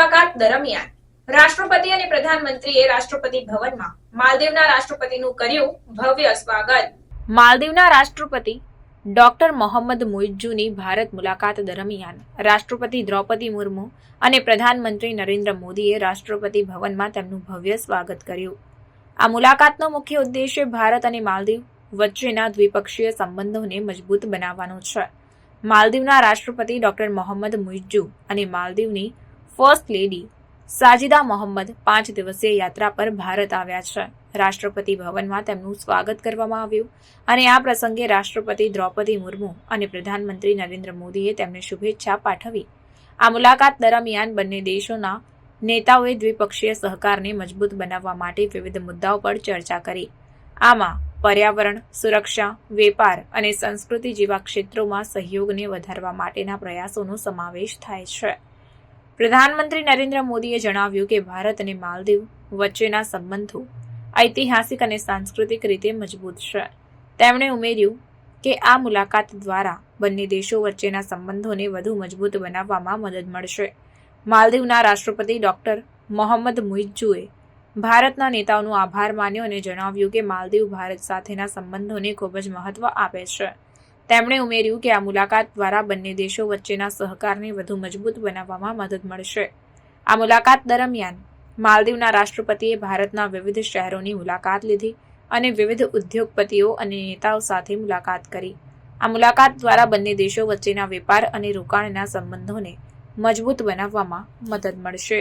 મુલાકાત દરમિયાન રાષ્ટ્રપતિ અને પ્રધાનમંત્રીએ રાષ્ટ્રપતિ ભવનમાં માલદીવના રાષ્ટ્રપતિનું કર્યું ભવ્ય સ્વાગત. માલદીવના રાષ્ટ્રપતિ ડોક્ટર મોહમ્મદ મુઇજુની ભારત મુલાકાત દરમિયાન રાષ્ટ્રપતિ દ્રૌપદી મુર્મુ અને પ્રધાનમંત્રી નરેન્દ્ર મોદીએ રાષ્ટ્રપતિ ભવનમાં તેમનું ભવ્ય સ્વાગત કર્યું. આ મુલાકાતનો મુખ્ય ઉદ્દેશ્ય ભારત અને માલદીવ વચ્ચેના દ્વિપક્ષીય સંબંધોને મજબૂત બનાવવાનો છે. માલદીવના રાષ્ટ્રપતિ ડોક્ટર મોહમ્મદ મુઇજુ અને માલદીવની ફર્સ્ટ લેડી સાજિદા મોહમ્મદ પાંચ દિવસીય યાત્રા પર ભારત આવ્યા છે. રાષ્ટ્રપતિ ભવનમાં તેમનું સ્વાગત કરવામાં આવ્યું અને આ પ્રસંગે રાષ્ટ્રપતિ દ્રૌપદી મુર્મુ અને પ્રધાનમંત્રી નરેન્દ્ર મોદીએ તેમને શુભેચ્છા પાઠવી. આ મુલાકાત દરમિયાન બંને દેશોના નેતાઓએ દ્વિપક્ષીય સહકારને મજબૂત બનાવવા માટે વિવિધ મુદ્દાઓ પર ચર્ચા કરી. આમાં પર્યાવરણ, સુરક્ષા, વેપાર અને સંસ્કૃતિ જેવા ક્ષેત્રોમાં સહયોગને વધારવા માટેના પ્રયાસોનો સમાવેશ થાય છે. પ્રધાનમંત્રી નરેન્દ્ર મોદીએ જણાવ્યું કે ભારત અને માલદીવ વચ્ચેના સંબંધો ઐતિહાસિક અને સાંસ્કૃતિક રીતે મજબૂત છે. તેમણે ઉમેર્યું કે આ મુલાકાત દ્વારા બંને દેશો વચ્ચેના સંબંધોને વધુ મજબૂત બનાવવામાં મદદ મળશે. માલદીવના રાષ્ટ્રપતિ ડોક્ટર મોહમ્મદ મુઇજ્જુએ ભારતના નેતાઓનો આભાર માન્યો અને જણાવ્યું કે માલદીવ ભારત સાથેના સંબંધોને ખૂબ જ મહત્વ આપે છે. તેમણે ઉમેર્યું કે આ મુલાકાત દ્વારા બંને દેશો વચ્ચેના સહકારને વધુ મજબૂત બનાવવામાં મદદ મળશે. આ મુલાકાત દરમિયાન માલદીવના રાષ્ટ્રપતિએ ભારતના વિવિધ શહેરોની મુલાકાત લીધી અને વિવિધ ઉદ્યોગપતિઓ અને નેતાઓ સાથે મુલાકાત કરી. આ મુલાકાત દ્વારા બંને દેશો વચ્ચેના વેપાર અને રોકાણના સંબંધોને મજબૂત બનાવવામાં મદદ મળશે.